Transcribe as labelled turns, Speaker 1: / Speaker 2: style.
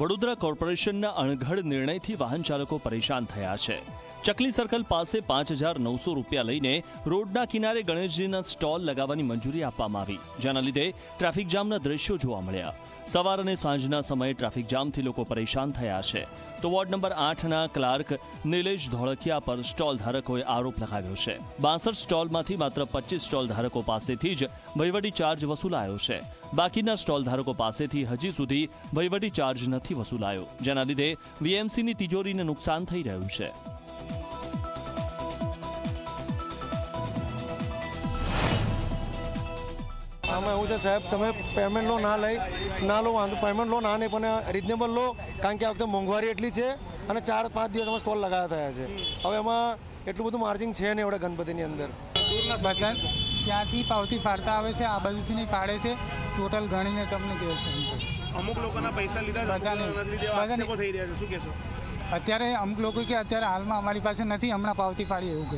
Speaker 1: વડોદરા કોર્પોરેશનના અણઘડ નિર્ણયથી વાહન ચાલકો પરેશાન થયા છે. ચકલી સર્કલ પાસે પાંચ હજાર નવસો રૂપિયા લઈને રોડના કિનારે ગણેશજીના સ્ટોલ લગાવવાની મંજૂરી આપવામાં આવી. જેના લીધે ટ્રાફિક જામના દ્રશ્યો જોવા મળ્યા. સવાર અને સાંજના સમયે ટ્રાફિક જામથી લોકો પરેશાન થયા છે. તો વોર્ડ નંબર આઠના ક્લાર્ક નિલેશ ધોળકિયા પર સ્ટોલ ધારકોએ આરોપ લગાવ્યો છે. બાસઠ સ્ટોલમાંથી માત્ર પચીસ સ્ટોલ ધારકો પાસેથી જ વહીવટી ચાર્જ વસૂલાયો છે. બાકીના સ્ટોલ ધારકો પાસેથી હજી સુધી વહીવટી ચાર્જ નથી વસૂલાયો. જેના લીધે વીએમસીની તિજોરીને નુકસાન થઈ રહ્યું છે.
Speaker 2: આમાં એવું છે સાહેબ તમે પેમેન્ટ લો ના લઈ ના લો વાંધો પેમેન્ટ લો ના નહીં પણ રિઝનેબલ લો કારણ કે આ વખતે મોંઘવારી એટલી છે અને ચાર પાંચ દિવસ અમે સ્ટોલ લગાવ્યા થયા છે. હવે એમાં એટલું બધું માર્જિન છે નહીં એવડે ગણપતિની અંદર.
Speaker 3: બધા ત્યાંથી પાવતી ફાડતા આવે છે આ બાજુથી નહીં ફાડે છે ટોટલ ગણીને તમને કહેશે
Speaker 4: અમુક લોકોના પૈસા લીધા છે,
Speaker 3: બધાને.
Speaker 4: થઈ રહ્યા છે. શું કહેશો?
Speaker 3: અત્યારે અમુક લોકો કે અત્યારે હાલમાં અમારી પાસે નથી હમણાં પાવતી ફાડી એવું કહે